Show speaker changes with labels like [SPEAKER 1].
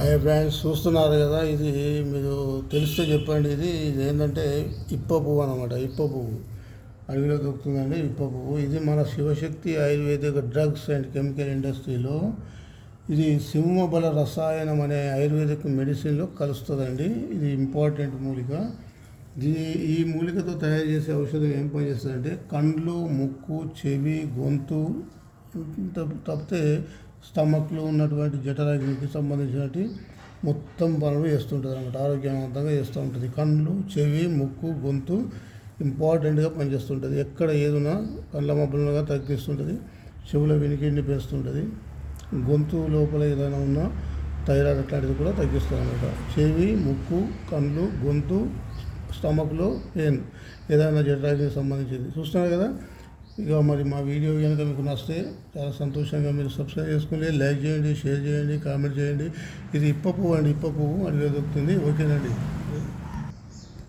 [SPEAKER 1] అయ్యే ఫ్రెండ్స్ చూస్తున్నారు కదా ఇది మీరు తెలిస్తే చెప్పండి. ఇది ఇది ఏంటంటే ఇప్ప పువ్వు అనమాట ఇప్ప పువ్వు. అడవిలో దొరుకుతుందండి ఇప్ప పువ్వు. ఇది మన Shivashakti ayurvedic drugs and chemical ఇండస్ట్రీలో ఇది సింహబల రసాయనం అనే ఆయుర్వేదిక్ మెడిసిన్లో కలుస్తుందండి. ఇది ఇంపార్టెంట్ మూలిక. దీని ఈ మూలికతో తయారు చేసే ఔషధం ఏం పనిచేస్తుందంటే కండ్లు ముక్కు చెవి గొంతు తప్ప- తప్పితే స్టమక్లో ఉన్నటువంటి జఠరాగ్నికి సంబంధించినటువంటి మొత్తం పనులు చేస్తుంటుంది అనమాట ఆరోగ్యవంతంగా చేస్తూ ఉంటుంది కళ్ళు చెవి ముక్కు గొంతు ఇంపార్టెంట్గా పనిచేస్తుంటుంది. ఎక్కడ ఏదున్నా కళ్ళ మబ్బులుగా తగ్గిస్తుంటుంది. చెవుల వినికిడిని పెంచుతుంటుంది గొంతు లోపల ఏదైనా ఉన్నా థైరాయిడ్ అట్లాంటిది కూడా తగ్గిస్తుంది అనమాట చెవి ముక్కు కళ్ళు గొంతు స్టమక్లో పెయిన్ ఏదైనా జఠరాగ్నికి సంబంధించింది. చూస్తున్నారు కదా? ఇక మరి మా వీడియో కనుక మీకు నచ్చితే చాలా సంతోషంగా మీరు సబ్స్క్రైబ్ చేసుకుని లైక్ చేయండి షేర్ చేయండి కామెంట్ చేయండి. ఇది ఇప్ప పువ్వు అండి ఇప్ప పువ్వు అడిగే దొరుకుతుంది ఓకేనండి.